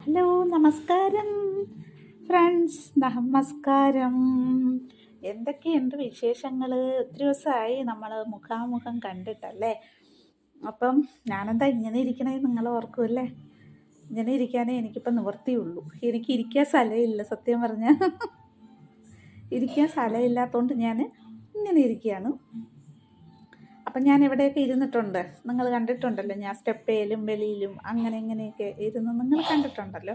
Hello നമസ്കാരം. Friends നമസ്കാരം. എന്തൊക്കെയുണ്ട് വിശേഷങ്ങൾ ഒത്തിരി ദിവസമായി നമ്മൾ മുഖാമുഖം കണ്ടിട്ടല്ലേ? അപ്പം ഞാനെന്താ ഇങ്ങനെ ഇരിക്കണേ നിങ്ങൾ ഓർക്കുമല്ലേ ഇങ്ങനെ ഇരിക്കാനേ എനിക്കിപ്പോൾ നിവർത്തിയുള്ളൂ എനിക്ക് ഇരിക്കാൻ സ്ഥലമില്ല സത്യം പറഞ്ഞാൽ ഇരിക്കാൻ സ്ഥലമില്ലാത്തതുകൊണ്ട് ഞാൻ ഇങ്ങനെ ഇരിക്കുകയാണ് അപ്പം ഞാൻ എവിടെയൊക്കെ ഇരുന്നിട്ടുണ്ട്. നിങ്ങൾ കണ്ടിട്ടുണ്ടല്ലോ ഞാൻ സ്റ്റെപ്പേലും വെളിയിലും അങ്ങനെ ഇങ്ങനെയൊക്കെ ഇരുന്ന് നിങ്ങൾ കണ്ടിട്ടുണ്ടല്ലോ.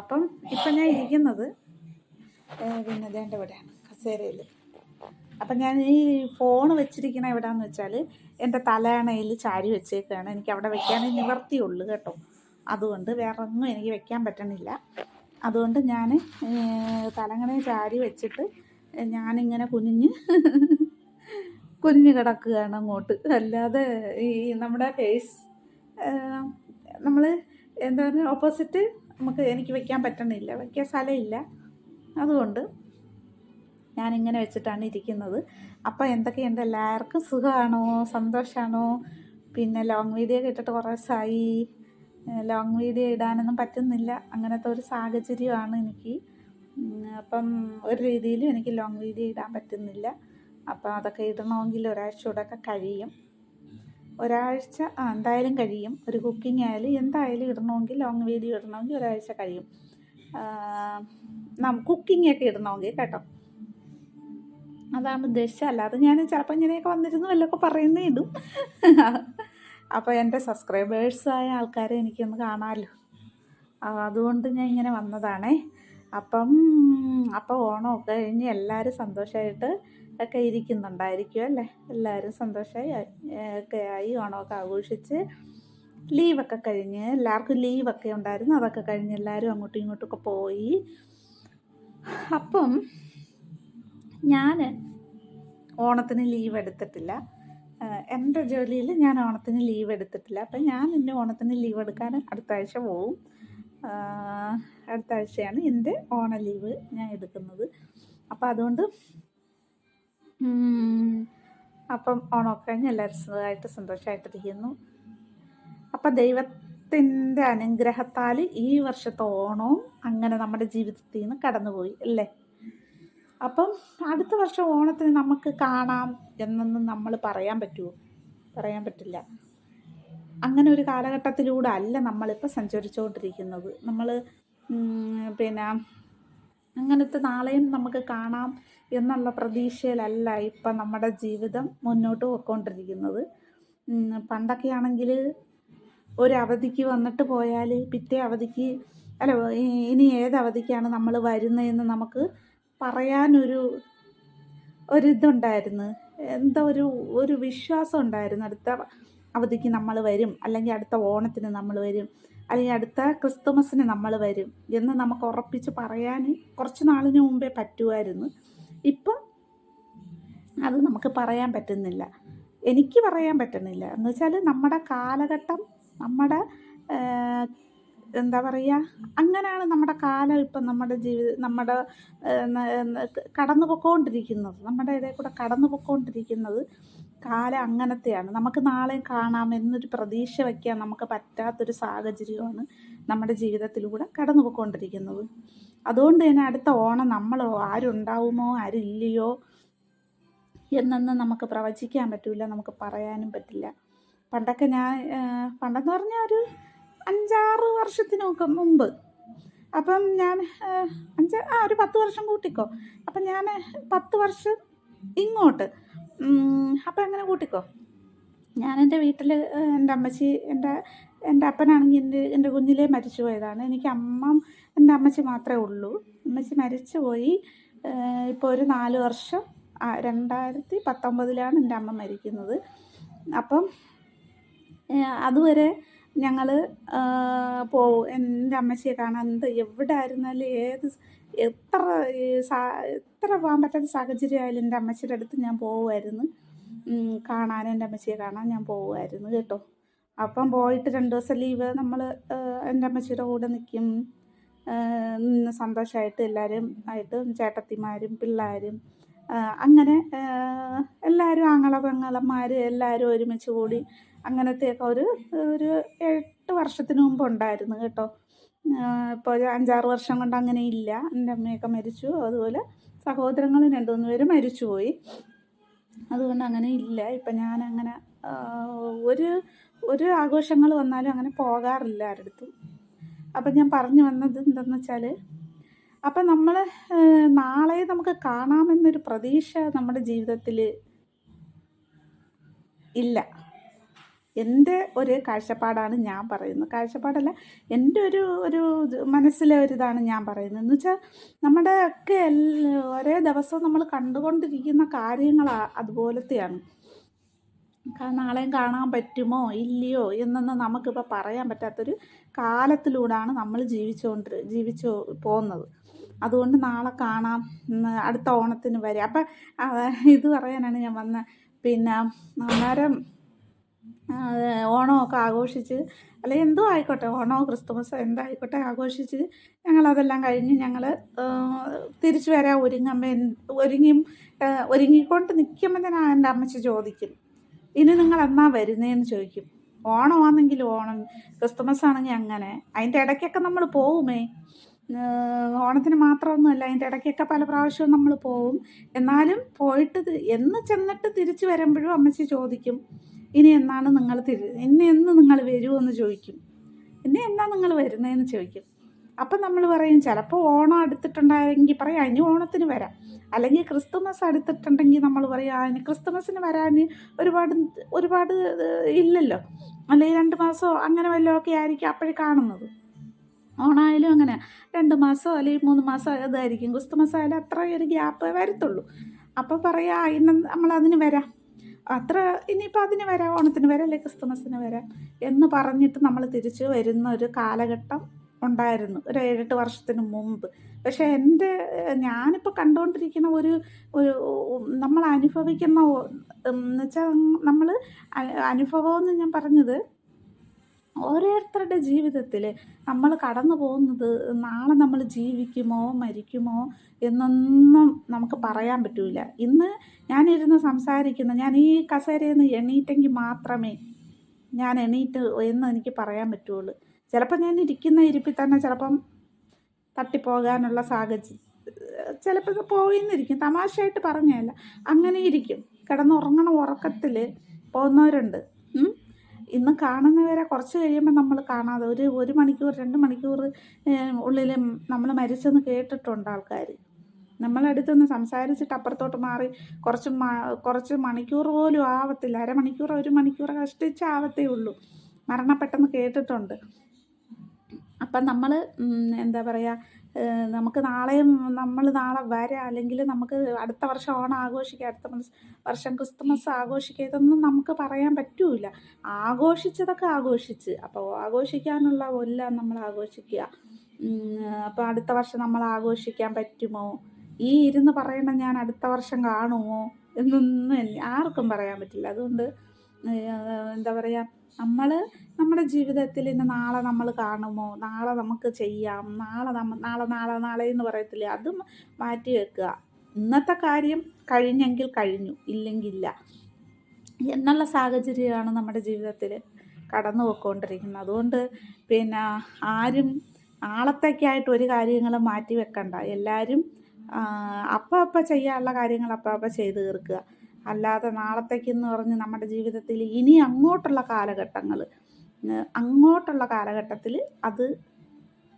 അപ്പം ഇപ്പം ഞാൻ ഇരിക്കുന്നത് പിന്നെ വേണ്ട ഇവിടെയാണ് കസേരയിൽ അപ്പം ഞാൻ ഈ ഫോൺ വെച്ചിരിക്കണ എവിടെയാണെന്ന് വെച്ചാൽ എന്റെ തലയണയിൽ ചാരി വെച്ചേക്കാണ്. എനിക്ക് അവിടെ വെക്കാനേ നിവർത്തിയുള്ളൂ കേട്ടോ. അതുകൊണ്ട് വേറെ ഒന്നും എനിക്ക് വെക്കാൻ പറ്റണില്ല. അതുകൊണ്ട് ഞാൻ തലങ്ങണയിൽ ചാരി വെച്ചിട്ട് ഞാനിങ്ങനെ കുനിഞ്ഞ് കുനിഞ്ഞ് കിടക്കുകയാണ് അങ്ങോട്ട്. അല്ലാതെ ഈ നമ്മുടെ ഫേസ് നമ്മൾ എന്താ പറയുക ഓപ്പോസിറ്റ് നമുക്ക് എനിക്ക് വെക്കാൻ പറ്റണില്ല. വെക്കാൻ സ്ഥലമില്ല. അതുകൊണ്ട് ഞാനിങ്ങനെ വെച്ചിട്ടാണ് ഇരിക്കുന്നത്. അപ്പോൾ എന്തൊക്കെയുണ്ട് എല്ലാവർക്കും സുഖമാണോ? സന്തോഷമാണോ പിന്നെ ലോങ് വീഡിയോ കേട്ടിട്ട് കുറേ ദിവസമായി. ലോങ് വീഡിയോ ഇടാനൊന്നും പറ്റുന്നില്ല. അങ്ങനത്തെ ഒരു സാഹചര്യമാണ് എനിക്ക്. അപ്പം ഒരു രീതിയിലും എനിക്ക് ലോങ് വീഡിയോ ഇടാൻ പറ്റുന്നില്ല. അപ്പോൾ അതൊക്കെ ഇടണമെങ്കിൽ ഒരാഴ്ച കൂടെയൊക്കെ കഴിയും. ഒരാഴ്ച എന്തായാലും കഴിയും. ഒരു കുക്കിംഗ് ആയാലും എന്തായാലും ഇടണമെങ്കിൽ ലോങ് വീഡിയോ ഇടണമെങ്കിൽ ഒരാഴ്ച കഴിയും. കുക്കിംഗ് ഒക്കെ ഇടണമെങ്കിൽ കേട്ടോ. അതാണ് ഉദ്ദേശിച്ചത്. അല്ലാതെ ഞാൻ ചിലപ്പോൾ ഇങ്ങനെയൊക്കെ വന്നിരുന്നു വല്ലതൊക്കെ പറയുന്നേ ഇടും. അപ്പോൾ എന്റെ സബ്സ്ക്രൈബേഴ്സായ ആൾക്കാരെ എനിക്കൊന്ന് കാണാമല്ലോ. അതുകൊണ്ട് ഞാൻ ഇങ്ങനെ വന്നതാണേ. അപ്പം അപ്പോൾ ഓണമൊക്കെ കഴിഞ്ഞ് എല്ലാവരും സന്തോഷമായിട്ട് ഒക്കെ ഇരിക്കുന്നുണ്ടായിരിക്കും അല്ലേ? എല്ലാവരും സന്തോഷമായി ഒക്കെ ആയി ഓണമൊക്കെ ആഘോഷിച്ച് ലീവൊക്കെ കഴിഞ്ഞ് എല്ലാവർക്കും ലീവൊക്കെ ഉണ്ടായിരുന്നു. അതൊക്കെ കഴിഞ്ഞ് എല്ലാവരും അങ്ങോട്ടും ഇങ്ങോട്ടുമൊക്കെ പോയി. അപ്പം ഞാൻ ഓണത്തിന് ലീവ് എടുത്തിട്ടില്ല. എന്റെ ജോലിയിൽ ഞാൻ ഓണത്തിന് ലീവ് എടുത്തിട്ടില്ല. അപ്പം ഞാൻ ഇന്ന് ഓണത്തിന് ലീവ് എടുക്കാൻ അടുത്ത ആഴ്ച പോവും. അടുത്ത ആഴ്ചയാണ് എന്റെ ഓണ ലീവ് ഞാൻ എടുക്കുന്നത്. അപ്പം അതുകൊണ്ട് അപ്പം ഓണമൊക്കെ കഴിഞ്ഞ് എല്ലാവരും സുഖമായിട്ട് സന്തോഷമായിട്ടിരിക്കുന്നു. അപ്പം ദൈവത്തിന്റെ അനുഗ്രഹത്താൽ ഈ വർഷത്തെ ഓണവും അങ്ങനെ നമ്മുടെ ജീവിതത്തിൽ നിന്ന് കടന്നുപോയി അല്ലേ? അപ്പം അടുത്ത വർഷം ഓണത്തിന് നമുക്ക് കാണാം എന്നൊന്നും നമ്മൾ പറയാൻ പറ്റുമോ പറയാൻ പറ്റില്ല. അങ്ങനെ ഒരു കാലഘട്ടത്തിലൂടെ അല്ല നമ്മളിപ്പോൾ സഞ്ചരിച്ചുകൊണ്ടിരിക്കുന്നത് നമ്മൾ പിന്നെ അങ്ങനത്തെ നാളെയും നമുക്ക് കാണാം എന്നുള്ള പ്രതീക്ഷയിലല്ല ഇപ്പം നമ്മുടെ ജീവിതം മുന്നോട്ട് പോയിക്കൊണ്ടിരിക്കുന്നത്. പണ്ടൊക്കെ ആണെങ്കിൽ ഒരു അവധിക്ക് വന്നിട്ട് പോയാൽ പിറ്റേ അവധിക്ക് അല്ല ഇനി ഏത് അവധിക്കാണ് നമ്മൾ വരുന്നതെന്ന് നമുക്ക് പറയാനൊരു ഒരിതുണ്ടായിരുന്നു. എന്താ ഒരു ഒരു വിശ്വാസം ഉണ്ടായിരുന്നു. അടുത്ത അവധിക്ക് നമ്മൾ വരും. അല്ലെങ്കിൽ അടുത്ത ഓണത്തിന് നമ്മൾ വരും. അല്ലെങ്കിൽ അടുത്ത ക്രിസ്തുമസിന് നമ്മൾ വരും എന്ന് നമുക്ക് ഉറപ്പിച്ച് പറയാൻ കുറച്ച് നാളിന് മുമ്പേ പറ്റുമായിരുന്നു. ഇപ്പം അത് നമുക്ക് പറയാൻ പറ്റുന്നില്ല. എനിക്ക് പറയാൻ പറ്റുന്നില്ല. എന്ന് വെച്ചാൽ നമ്മുടെ കാലഘട്ടം നമ്മുടെ എന്താ പറയുക അങ്ങനെയാണ് നമ്മുടെ കാലം ഇപ്പം നമ്മുടെ ജീവിത നമ്മുടെ കടന്നു പൊക്കോണ്ടിരിക്കുന്നത്. നമ്മുടെ ഇടയിൽ കൂടെ കടന്നു പൊക്കോണ്ടിരിക്കുന്നത് കാലം അങ്ങനത്തെയാണ്. നമുക്ക് നാളെ കാണാം എന്നൊരു പ്രതീക്ഷ വയ്ക്കാൻ നമുക്ക് പറ്റാത്തൊരു സാഹചര്യമാണ് നമ്മുടെ ജീവിതത്തിലൂടെ കടന്നു പൊക്കോണ്ടിരിക്കുന്നത്. അതുകൊണ്ട് തന്നെ അടുത്ത ഓണം നമ്മൾ ആരുണ്ടാവുമോ ആരില്ലയോ എന്നൊന്നും നമുക്ക് പ്രവചിക്കാൻ പറ്റില്ല നമുക്ക് പറയാനും പറ്റില്ല. പണ്ടൊക്കെ ഞാൻ പണ്ടെന്ന് പറഞ്ഞാൽ ഒരു വർഷത്തിനൊക്കെ മുമ്പ്. അപ്പം ഞാൻ അഞ്ച് ആ ഒരു പത്ത് വർഷം കൂട്ടിക്കോ. അപ്പം ഞാൻ പത്ത് വർഷം ഇങ്ങോട്ട്. അപ്പം അങ്ങനെ കൂട്ടിക്കോ? ഞാൻ എന്റെ വീട്ടിൽ എന്റെ അമ്മച്ചി എന്റെ എന്റെ അപ്പനാണെങ്കിൽ എന്റെ എന്റെ കുഞ്ഞിലേ മരിച്ചു പോയതാണ്. എനിക്ക് അമ്മ എന്റെ അമ്മച്ചി മാത്രമേ ഉള്ളൂ. അമ്മച്ചി മരിച്ചു പോയി ഇപ്പോൾ ഒരു നാല് വർഷം രണ്ടായിരത്തി പത്തൊമ്പതിലാണ് എന്റെ അമ്മ മരിക്കുന്നത്. അപ്പം അതുവരെ ഞങ്ങൾ പോവും എന്റെ അമ്മച്ചിയെ കാണാൻ എന്ത് എവിടെ ആയിരുന്നാലും ഏത് എത്ര എത്ര പോകാൻ പറ്റാത്ത സാഹചര്യം ആയാലും എന്റെ അമ്മച്ചിയുടെ അടുത്ത് ഞാൻ പോവുമായിരുന്നു. കാണാൻ എന്റെ അമ്മച്ചിയെ കാണാൻ ഞാൻ പോവുമായിരുന്നു കേട്ടോ. അപ്പം പോയിട്ട് രണ്ട് ദിവസം ലീവ് നമ്മൾ എന്റെ അമ്മച്ചിയുടെ കൂടെ നിൽക്കും നിന്ന് സന്തോഷമായിട്ട് എല്ലാവരും ആയിട്ട് ചേട്ടത്തിമാരും പിള്ളേരും അങ്ങനെ എല്ലാവരും ആങ്ങള പെങ്ങളന്മാർ എല്ലാവരും ഒരുമിച്ച് കൂടി അങ്ങനത്തെയൊക്കെ ഒരു ഒരു എട്ട് വർഷത്തിന് മുമ്പ് ഉണ്ടായിരുന്നു കേട്ടോ. ഇപ്പോൾ അഞ്ചാറ് വർഷം കൊണ്ട് അങ്ങനെ ഇല്ല. എന്റെ അമ്മയൊക്കെ മരിച്ചു. അതുപോലെ സഹോദരങ്ങൾ രണ്ടു മൂന്ന് പേര് മരിച്ചുപോയി അതുകൊണ്ട് അങ്ങനെ ഇല്ല. ഇപ്പം ഞാനങ്ങനെ ഒരു ഒരു ആഘോഷങ്ങൾ വന്നാലും അങ്ങനെ പോകാറില്ല ആരടുത്തും. അപ്പം ഞാൻ പറഞ്ഞു വന്നത് എന്തെന്ന് വെച്ചാൽ അപ്പം നമ്മൾ നാളെ നമുക്ക് കാണാമെന്നൊരു പ്രതീക്ഷ നമ്മുടെ ജീവിതത്തിൽ ഇല്ല. എന്റെ ഒരു കാഴ്ചപ്പാടാണ് ഞാൻ പറയുന്നത്. കാഴ്ചപ്പാടല്ല എന്റെ ഒരു ഒരു മനസ്സിലെ ഒരിതാണ് ഞാൻ പറയുന്നത്. എന്ന് വെച്ചാൽ നമ്മുടെ ഒക്കെ ഒരേ ദിവസവും നമ്മൾ കണ്ടുകൊണ്ടിരിക്കുന്ന കാര്യങ്ങൾ അതുപോലത്തെയാണ്. നാളെയും കാണാൻ പറ്റുമോ? ഇല്ലയോ? എന്നൊന്നും നമുക്കിപ്പോൾ പറയാൻ പറ്റാത്തൊരു കാലത്തിലൂടെയാണ് നമ്മൾ ജീവിച്ചുകൊണ്ട് ജീവിച്ചു പോകുന്നത്. അതുകൊണ്ട് നാളെ കാണാം അടുത്ത ഓണത്തിന് വരെ. അപ്പം ഇത് പറയാനാണ് ഞാൻ വന്നത് പിന്നെ അന്നേരം ഓണമൊക്കെ ആഘോഷിച്ച് അല്ലെങ്കിൽ എന്തോ ആയിക്കോട്ടെ ഓണമോ ക്രിസ്തുമസോ എന്തായിക്കോട്ടെ ആഘോഷിച്ച് ഞങ്ങളതെല്ലാം കഴിഞ്ഞ് ഞങ്ങൾ തിരിച്ചു വരാൻ ഒരുങ്ങമ്മ ഒരുങ്ങി ഒരുങ്ങിക്കൊണ്ട് നിൽക്കുമ്പോൾ തന്നെ എന്റെ അമ്മച്ചി ചോദിക്കും ഇനി നിങ്ങൾ എന്നാ വരുന്നതെന്ന് ചോദിക്കും ഓണമാണെങ്കിൽ ഓണം ക്രിസ്തുമസ് ആണെങ്കിൽ അങ്ങനെ അതിന്റെ ഇടയ്ക്കൊക്കെ നമ്മൾ പോവുമേ ഓണത്തിന് മാത്രമൊന്നുമല്ല അതിന്റെ ഇടയ്ക്കൊക്കെ പല പ്രാവശ്യവും നമ്മൾ പോവും എന്നാലും പോയിട്ട് എന്ന് ചെന്നിട്ട് തിരിച്ചു വരുമ്പോഴും അമ്മച്ചി ചോദിക്കും ഇനി എന്നാണ് നിങ്ങൾ തിരി ഇനി എന്ന് നിങ്ങൾ വരുമെന്ന് ചോദിക്കും. ഇനി എന്നാ നിങ്ങൾ വരുന്നതെന്ന് ചോദിക്കും. അപ്പം നമ്മൾ പറയും ചിലപ്പോൾ ഓണം അടുത്തിട്ടുണ്ടായെങ്കിൽ പറയാം ഇനി ഓണത്തിന് വരാം. അല്ലെങ്കിൽ ക്രിസ്തുമസ് അടുത്തിട്ടുണ്ടെങ്കിൽ നമ്മൾ പറയാം അതിന് ക്രിസ്തുമസിന് വരാൻ ഒരുപാട് ഒരുപാട് ഇല്ലല്ലോ. അല്ലെങ്കിൽ രണ്ട് മാസമോ അങ്ങനെ വല്ലതും ആയിരിക്കും അപ്പോഴേ കാണുന്നത്. ഓണായാലും അങ്ങനെ. രണ്ട് മാസമോ അല്ലെങ്കിൽ മൂന്ന് മാസമോ ഇതായിരിക്കും. ക്രിസ്തുമസ് ആയാലും അത്ര ഒരു ഗ്യാപ്പ് വരത്തുള്ളൂ. അപ്പോൾ പറയാം ഇന്ന് നമ്മൾ അതിന് വരാം. അത്ര ഇനിയിപ്പോൾ അതിന് വരാം ഓണത്തിന് വരാം അല്ലെങ്കിൽ ക്രിസ്തുമസിന് വരാം എന്ന് പറഞ്ഞിട്ട് നമ്മൾ തിരിച്ച് വരുന്ന ഒരു കാലഘട്ടം ഉണ്ടായിരുന്നു. ഒരു ഏഴെട്ട് വർഷത്തിന് മുമ്പ്. പക്ഷേ എന്റെ ഞാനിപ്പോൾ കണ്ടുകൊണ്ടിരിക്കുന്ന ഒരു ഒരു നമ്മൾ അനുഭവിക്കുന്ന എന്ന് വെച്ചാൽ നമ്മൾ അനുഭവം എന്ന് ഞാൻ പറഞ്ഞത് ഓരോരുത്തരുടെ ജീവിതത്തിൽ നമ്മൾ കടന്നു പോകുന്നത് നാളെ നമ്മൾ ജീവിക്കുമോ മരിക്കുമോ എന്നൊന്നും നമുക്ക് പറയാൻ പറ്റില്ല ഇന്ന് ഞാനിരുന്ന് സംസാരിക്കുന്ന. ഞാൻ ഈ കസേരയിൽ നിന്ന് എണീറ്റെങ്കിൽ മാത്രമേ ഞാൻ എണീറ്റ് എന്ന് എനിക്ക് പറയാൻ പറ്റുള്ളൂ. ചിലപ്പോൾ ഞാൻ ഇരിക്കുന്ന ഇരിപ്പിൽ തന്നെ ചിലപ്പം തട്ടിപ്പോകാനുള്ള സാഹചര്യം ചിലപ്പോൾ പോയിന്നിരിക്കും. തമാശയായിട്ട് പറഞ്ഞല്ല. അങ്ങനെ ഇരിക്കും. കിടന്നുറങ്ങണ ഉറക്കത്തിൽ പോകുന്നവരുണ്ട്. ഇന്ന് കാണുന്നവരെ കുറച്ച് കഴിയുമ്പോൾ നമ്മൾ കാണാതെ ഒരു ഒരു മണിക്കൂർ രണ്ട് മണിക്കൂർ ഉള്ളിൽ നമ്മൾ മരിച്ചെന്ന് കേട്ടിട്ടുണ്ട് ആൾക്കാർ നമ്മളടുത്തുനിന്ന് സംസാരിച്ചിട്ട് അപ്പുറത്തോട്ട് മാറി കുറച്ച് കുറച്ച് മണിക്കൂർ പോലും ആവത്തില്ല. അരമണിക്കൂർ ഒരു മണിക്കൂർ കഷ്ടിച്ച് ആവത്തേ ഉള്ളൂ. മരണപ്പെട്ടെന്ന് കേട്ടിട്ടുണ്ട്. അപ്പം നമ്മൾ എന്താ പറയുക നമുക്ക് നാളെയും നമ്മൾ നാളെ വരാം അല്ലെങ്കിൽ നമുക്ക് അടുത്ത വർഷം ഓണം ആഘോഷിക്കുക അടുത്ത വർഷം ക്രിസ്തുമസ് ആഘോഷിക്കുക ഇതൊന്നും നമുക്ക് പറയാൻ പറ്റൂല ആഘോഷിച്ചതൊക്കെ ആഘോഷിച്ച്. അപ്പോൾ ആഘോഷിക്കാനുള്ള എല്ലാം നമ്മൾ ആഘോഷിക്കുക. അപ്പോൾ അടുത്ത വർഷം നമ്മൾ ആഘോഷിക്കാൻ പറ്റുമോ? ഈ ഇരുന്ന് പറയണ ഞാൻ അടുത്ത വർഷം കാണുമോ? എന്നൊന്നും ആർക്കും പറയാൻ പറ്റില്ല. അതുകൊണ്ട് എന്താ പറയുക നമ്മൾ നമ്മുടെ ജീവിതത്തിൽ ഇന്ന് നാളെ നമ്മൾ കാണുമോ? നാളെ നമുക്ക് ചെയ്യാം. നാളെ നമ്മ നാളെ നാളെ നാളെ എന്ന് പറയത്തില്ലേ? അതും മാറ്റി വെക്കുക. ഇന്നത്തെ കാര്യം കഴിഞ്ഞെങ്കിൽ കഴിഞ്ഞു. ഇല്ലെങ്കില്ല. എന്നുള്ള സാഹചര്യമാണ് നമ്മുടെ ജീവിതത്തിൽ കടന്നു പോയിക്കൊണ്ടിരിക്കുന്നത്. അതുകൊണ്ട് പിന്നെ ആരും നാളത്തേക്കായിട്ട് ഒരു കാര്യങ്ങളും മാറ്റി വെക്കണ്ട. എല്ലാവരും അപ്പം അപ്പം ചെയ്യാനുള്ള കാര്യങ്ങൾ അപ്പം അപ്പം ചെയ്ത് തീർക്കുക. അല്ലാതെ നാളത്തേക്കെന്ന് പറഞ്ഞ് നമ്മുടെ ജീവിതത്തിൽ ഇനി അങ്ങോട്ടുള്ള കാലഘട്ടങ്ങൾ അങ്ങോട്ടുള്ള കാലഘട്ടത്തിൽ അത്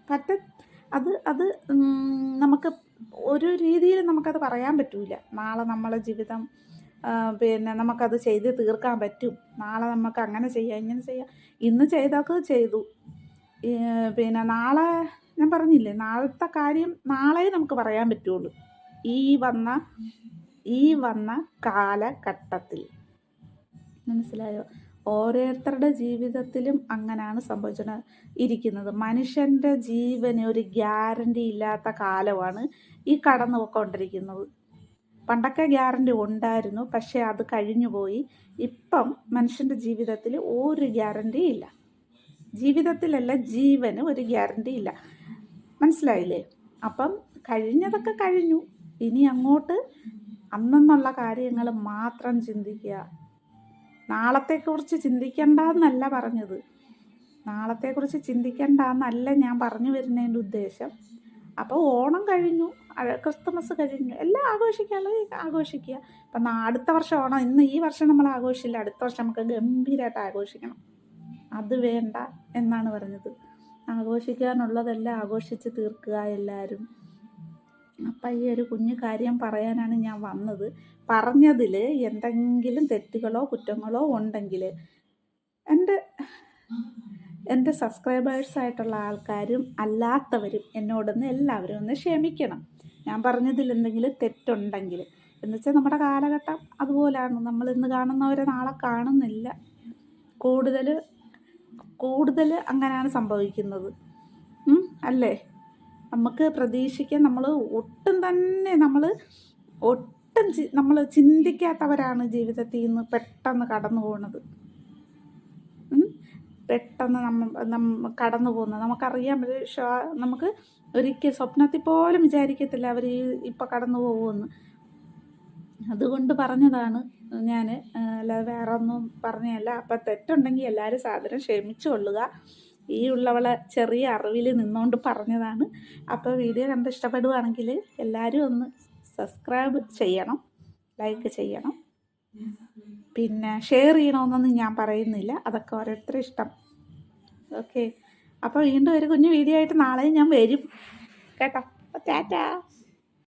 പറ്റ അത് അത് നമുക്ക് ഒരു രീതിയിൽ നമുക്കത് പറയാൻ പറ്റില്ല നാളെ നമ്മളെ ജീവിതം പിന്നെ നമുക്കത് ചെയ്ത് തീർക്കാൻ പറ്റും. നാളെ നമുക്ക് അങ്ങനെ ചെയ്യാം ഇങ്ങനെ ചെയ്യാം. ഇന്ന് ചെയ്തൊക്കെ ചെയ്തു. പിന്നെ നാളെ ഞാൻ പറഞ്ഞില്ലേ നാളത്തെ കാര്യം നാളെ നമുക്ക് പറയാൻ പറ്റുള്ളൂ. ഈ വന്ന ഈ വന്ന കാലഘട്ടത്തിൽ. മനസ്സിലായോ? ഓരോരുത്തരുടെ ജീവിതത്തിലും അങ്ങനെയാണ് സംഭവിച്ചത് ഇരിക്കുന്നത്. മനുഷ്യന്റെ ജീവന് ഒരു ഗ്യാരണ്ടി ഇല്ലാത്ത കാലമാണ് ഈ കടന്നു പോയിക്കൊണ്ടിരിക്കുന്നത് പണ്ടൊക്കെ ഗ്യാരണ്ടി ഉണ്ടായിരുന്നു പക്ഷേ അത് കഴിഞ്ഞുപോയി. ഇപ്പം മനുഷ്യന്റെ ജീവിതത്തിൽ ഒരു ഗ്യാരണ്ടി ഇല്ല. ജീവിതത്തിലല്ല ജീവന് ഒരു ഗ്യാരണ്ടി ഇല്ല. മനസ്സിലായില്ലേ? അപ്പം കഴിഞ്ഞതൊക്കെ കഴിഞ്ഞു. ഇനി അങ്ങോട്ട് അന്നെന്നുള്ള കാര്യങ്ങൾ മാത്രം ചിന്തിക്കുക. നാളത്തെക്കുറിച്ച് ചിന്തിക്കേണ്ട എന്നല്ല പറഞ്ഞത്. നാളത്തെക്കുറിച്ച് ചിന്തിക്കേണ്ടെന്നല്ല ഞാൻ പറഞ്ഞു വരുന്നതിന്റെ ഉദ്ദേശം. അപ്പോൾ ഓണം കഴിഞ്ഞു ക്രിസ്തുമസ് കഴിഞ്ഞു. എല്ലാം ആഘോഷിക്കാനുള്ളത് ആഘോഷിക്കുക. അപ്പം അടുത്ത വർഷം ഓണം ഇന്ന് ഈ വർഷം നമ്മൾ ആഘോഷിച്ചില്ല. അടുത്ത വർഷം നമുക്ക് ഗംഭീരമായിട്ട് ആഘോഷിക്കണം. അത് വേണ്ട എന്നാണ് പറഞ്ഞത്. ആഘോഷിക്കാനുള്ളതെല്ലാം ആഘോഷിച്ച് തീർക്കുക എല്ലാവരും. അപ്പം ഈ ഒരു കുഞ്ഞു കാര്യം പറയാനാണ് ഞാൻ വന്നത്. പറഞ്ഞതിൽ എന്തെങ്കിലും തെറ്റുകളോ കുറ്റങ്ങളോ ഉണ്ടെങ്കിൽ എന്റെ എന്റെ സബ്സ്ക്രൈബേഴ്സ് ആയിട്ടുള്ള ആൾക്കാരും അല്ലാത്തവരും എന്നോടൊന്ന് എല്ലാവരും ഒന്ന് ക്ഷമിക്കണം. ഞാൻ പറഞ്ഞതിൽ എന്തെങ്കിലും തെറ്റുണ്ടെങ്കിൽ എന്നുവെച്ചാൽ നമ്മുടെ കാലഘട്ടം അതുപോലെയാണ് നമ്മൾ ഇന്ന് കാണുന്നവരെ നാളെ കാണുന്നില്ല. കൂടുതൽ കൂടുതൽ അങ്ങനെയാണ് സംഭവിക്കുന്നത്. അല്ലേ? നമുക്ക് പ്രതീക്ഷിക്കാൻ നമ്മൾ ഒട്ടും തന്നെ നമ്മൾ ഒട്ടും നമ്മൾ ചിന്തിക്കാത്തവരാണ് ജീവിതത്തിൽ നിന്ന് പെട്ടെന്ന് കടന്നു പോകുന്നത്. പെട്ടെന്ന് നമ്മ കടന്നു പോകുന്നത്. നമുക്കറിയാൻ പറ്റും നമുക്ക് ഒരിക്കൽ സ്വപ്നത്തിൽ പോലും വിചാരിക്കത്തില്ല അവർ ഈ ഇപ്പം കടന്നു പോകുമെന്ന്. അതുകൊണ്ട് പറഞ്ഞതാണ് ഞാൻ അല്ലാതെ വേറെ ഒന്നും പറഞ്ഞതല്ല അപ്പം തെറ്റുണ്ടെങ്കിൽ എല്ലാവരും സാധനം ക്ഷമിച്ചു കൊള്ളുക. ഈ ഉള്ളവളെ ചെറിയ അറിവിൽ നിന്നുകൊണ്ട് പറഞ്ഞതാണ്. അപ്പോൾ വീഡിയോ കണ്ട് ഇഷ്ടപ്പെടുവാണെങ്കിൽ എല്ലാവരും ഒന്ന് സബ്സ്ക്രൈബ് ചെയ്യണം ലൈക്ക് ചെയ്യണം. പിന്നെ ഷെയർ ചെയ്യണമെന്നൊന്നും ഞാൻ പറയുന്നില്ല. അതൊക്കെ ഓരോരുത്തരുടെ ഇഷ്ടം. ഓക്കെ. അപ്പോൾ വീണ്ടും ഒരു കുഞ്ഞു വീഡിയോ ആയിട്ട് നാളെയും ഞാൻ വരും. കേട്ടോ. ടാറ്റാ.